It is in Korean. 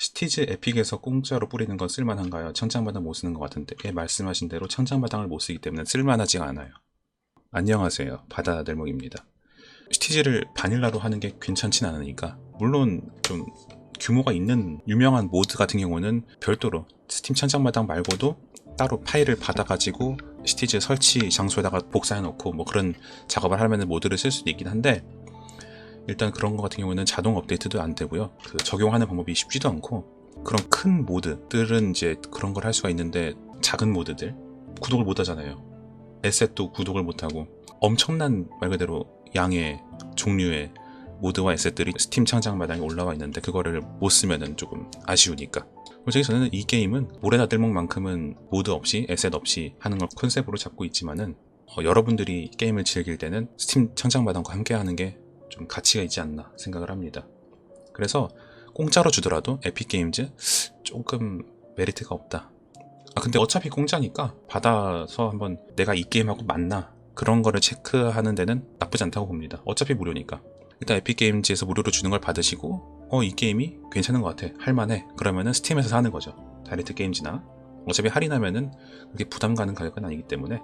스티즈 에픽에서 공짜로 뿌리는 건 쓸만한가요? 청장마당 못 쓰는 것 같은데 예, 말씀하신 대로 청장마당을 못 쓰기 때문에 쓸만하지가 않아요. 안녕하세요. 바다들목입니다. 스티즈를 바닐라로 하는 게 괜찮진 않으니까 물론 좀 규모가 있는 유명한 모드 같은 경우는 별도로 스팀 천장마당 말고도 따로 파일을 받아가지고 스티즈 설치 장소에다가 복사해 놓고 뭐 그런 작업을 하면 모드를 쓸 수도 있긴 한데 일단 그런 거 같은 경우는 자동 업데이트도 안 되고요. 그 적용하는 방법이 쉽지도 않고 그런 큰 모드들은 이제 그런 걸 할 수가 있는데 작은 모드들 구독을 못 하잖아요. 에셋도 구독을 못 하고 엄청난 말 그대로 양의 종류의 모드와 에셋들이 스팀 창작 마당에 올라와 있는데 그거를 못 쓰면은 조금 아쉬우니까. 솔직히 저는 이 게임은 모래나 들목만큼은 모드 없이 에셋 없이 하는 걸 컨셉으로 잡고 있지만은 어, 여러분들이 게임을 즐길 때는 스팀 창작 마당과 함께 하는 게 좀 가치가 있지 않나 생각을 합니다. 그래서 공짜로 주더라도 에픽게임즈 조금 메리트가 없다. 아 근데 어차피 공짜니까 받아서 한번 내가 이 게임하고 맞나 그런 거를 체크하는 데는 나쁘지 않다고 봅니다. 어차피 무료니까. 일단 에픽게임즈에서 무료로 주는 걸 받으시고 어 이 게임이 괜찮은 것 같아 할만해 그러면은 스팀에서 사는 거죠 다이렉트 게임즈나 어차피 할인하면은 그게 부담 가는 가격은 아니기 때문에